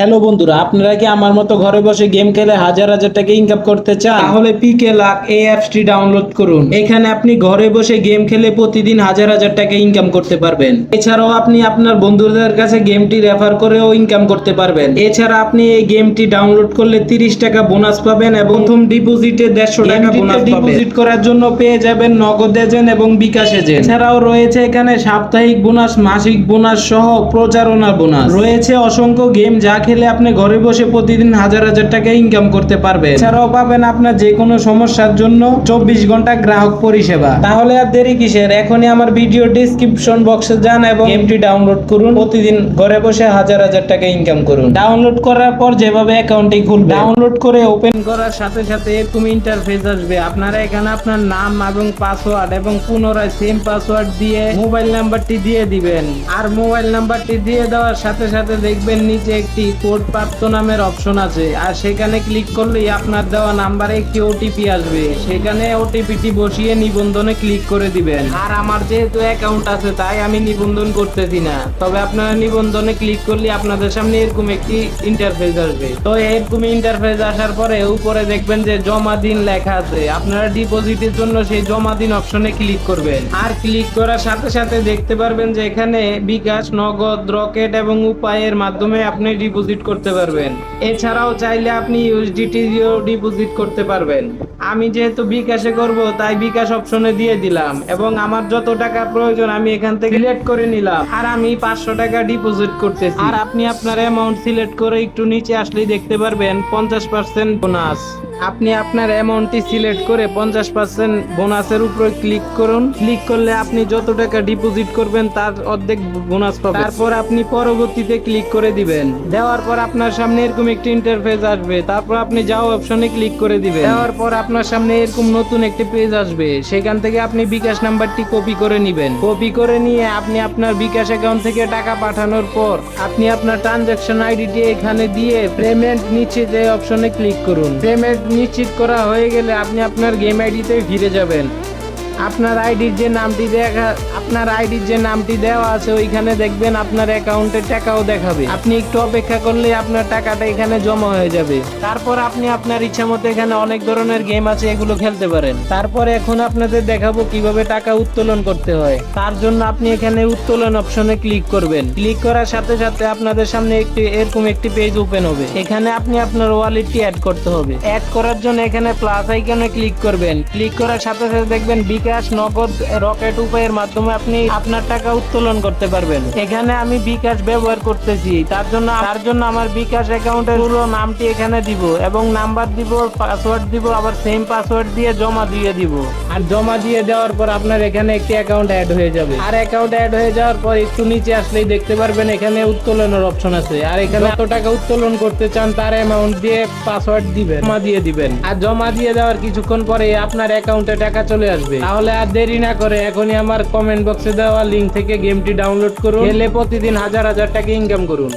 Hello বন্ধুরা আপনারা কি আমার মতো ঘরে বসে গেম খেলে হাজার হাজার টাকা ইনকাম করতে চান? তাহলে পিকে লাক এই অ্যাপসটি ডাউনলোড করুন। এখানে আপনি ঘরে বসে গেম খেলে প্রতিদিন হাজার হাজার টাকা ইনকাম করতে পারবেন। এছাড়াও আপনি আপনার বন্ধুদের কাছে গেমটি রেফার করেও ইনকাম করতে পারবেন। এছাড়া আপনি এই গেমটি ডাউনলোড করলে তিরিশ টাকা বোনাস পাবেন এবং প্রথম ডিপোজিটে দেড়শো টাকা বোনাস ডিপোজিট করার জন্য পেয়ে যাবেন নগদ এজেন্ট এবং বিকাশ এজেন্ট এছাড়াও রয়েছে এখানে সাপ্তাহিক বোনাস মাসিক বোনাস সহ প্রচারণা বোনাস রয়েছে অসংখ্য গেম যা খেলে আপনি ঘরে বসে প্রতিদিন হাজার হাজার টাকা ইনকাম করতে পারবেন। এছাড়াও পাবেন আপনার যে কোনো সমস্যার জন্য চব্বিশ ঘণ্টা গ্রাহক পরিষেবা। তাহলে আর দেরি কিসের? এখনই আমার ভিডিও ডিসক্রিপশন বক্সে যান এবং গেমটি ডাউনলোড করুন। প্রতিদিন ঘরে বসে হাজার হাজার টাকা ইনকাম করুন। ডাউনলোড করার পর যেভাবে অ্যাকাউন্টটি খুলবে ডাউনলোড করে ওপেন করার সাথে সাথে এরকম ইন্টারফেস আসবে। আপনারা এখানে আপনার নাম এবং পাসওয়ার্ড এবং পুনরায় সেম পাসওয়ার্ড দিয়ে মোবাইল নাম্বারটি দিয়ে দিবেন। আর মোবাইল নাম্বারটি দিয়ে দেওয়ার সাথে সাথে দেখবেন নিচে একটি কোড প্রাপ্ত নামের অপশন আছে। আর সেখানে ক্লিক করলেই আপনার দেওয়া নাম্বারে একটি ওটিপি আসবে। সেখানে ওটিপিটি বসিয়ে নিবন্ধনে ক্লিক করে দিবেন। আর আমার যেহেতু অ্যাকাউন্ট আছে, তাই আমি নিবন্ধন করতেছি না। তবে আপনারা নিবন্ধনে ক্লিক করলে আপনাদের সামনে এরকম একটি ইন্টারফেস আসবে। তো এরকম ইন্টারফেস আসার পরে উপরে দেখবেন যে জমা দিন লেখা আছে। আপনারা ডিপোজিটের জন্য সেই জমা দিন অপশনে ক্লিক করবেন। আর ক্লিক করার সাথে সাথে দেখতে পারবেন যে এখানে বিকাশ, নগদ, রকেট এবং উপায়ের মাধ্যমে আপনি ডিপোজিট করতে পারবেন। এছাড়াও চাইলে আপনি ইউএসডিটি দিয়েও ডিপোজিট করতে পারবেন। আমি যেহেতু বিকাশে করব, তাই বিকাশ অপশনে দিয়ে দিলাম এবং আমার যত টাকা প্রয়োজন আমি এখান থেকে সিলেক্ট করে নিলাম। আর আমি পাঁচশো টাকা ডিপোজিট করতেছি। আর আপনি আপনার অ্যামাউন্ট সিলেক্ট করে একটু নিচে আসলেই দেখতে পারবেন, পঞ্চাশ পার্সেন্ট বোনাস আপনি আপনার অ্যামাউন্টটি সিলেক্ট করে পঞ্চাশ পার্সেন্ট বোনাসের উপরে ক্লিক করুন। ক্লিক করলে আপনি যত টাকা ডিপোজিট করবেন, তার অর্ধেক বোনাস পাবেন। তারপর আপনি পরবর্তীতে ক্লিক করে দিবেন। দেওয়ার পর আপনার সামনে এরকম একটি ইন্টারফেস আসবে। তারপর আপনি যাও অপশনে ক্লিক করে দিবেন। দেওয়ার পর আপনার সামনে এরকম নতুন একটি পেজ আসবে। সেখান থেকে আপনি বিকাশ নাম্বারটি কপি করে নিবেন। কপি করে নিয়ে আপনি আপনার বিকাশ অ্যাকাউন্ট থেকে টাকা পাঠানোর পর আপনি আপনার ট্রানজাকশন আইডিটি এখানে দিয়ে পেমেন্ট নিচে যে অপশনে ক্লিক করুন। পেমেন্ট নিশ্চিত করা হয়ে গেলে আপনি আপনার গেম আইডিতে ফিরে যাবেন। আপনার আইডির যে নামটি দেখা, আপনার আইডির যে নামটি দেওয়া আছে, ওইখানে দেখবেন আপনার অ্যাকাউন্টে টাকাও দেখাবে। আপনি একটু অপেক্ষা করলে আপনার টাকাটা এখানে জমা হয়ে যাবে। তারপর আপনি আপনার ইচ্ছা মতো এখানে অনেক ধরনের গেম আছে, এগুলো খেলতে পারেন। তারপর এখন আপনাদের দেখাবো কীভাবে টাকা উত্তোলন করতে হয়। তার জন্য আপনি এখানে উত্তোলন অপশনে ক্লিক করবেন। ক্লিক করার সাথে সাথে আপনাদের সামনে একটি, এরকম একটি পেজ ওপেন হবে। এখানে আপনি আপনার ওয়ালেটটি অ্যাড করতে হবে। অ্যাড করার জন্য এখানে প্লাস আইকনে ক্লিক করবেন। ক্লিক করার সাথে সাথে দেখবেন বিকাশ নগদ রকেট উপায়ের মাধ্যমে আপনি আপনার টাকা উত্তোলন করতে পারবেন। এখানে আমি বিকাশ ব্যবহার করতেছি। তার জন্য তার জন্য আমার বিকাশ অ্যাকাউন্টের পুরো নামটি এখানে দিব এবং নাম্বার দিব, পাসওয়ার্ড দিব, আবার সেম পাসওয়ার্ড দিয়ে জমা দিয়ে দিব। আর জমা দিয়ে দেওয়ার পর আপনার এখানে একটি অ্যাকাউন্ট অ্যাড হয়ে যাবে। আর অ্যাকাউন্ট অ্যাড হয়ে যাওয়ার পর একটু নিচে আসলেই দেখতে পারবেন, এখানে উত্তোলনের অপশন আছে। আর এখানে কত টাকা উত্তোলন করতে চান, তার অ্যামাউন্ট দিয়ে পাসওয়ার্ড দিবেন, জমা দিয়ে দিবেন। আর জমা দিয়ে দেওয়ার কিছুক্ষণ পরে আপনার অ্যাকাউন্টে টাকা চলে আসবে। তাহলে আর দেরি না করে এখনই আমার কমেন্ট বক্সে দেওয়া লিঙ্ক থেকে গেমটি ডাউনলোড করুন। খেলে প্রতিদিন হাজার হাজার টাকা ইনকাম করুন।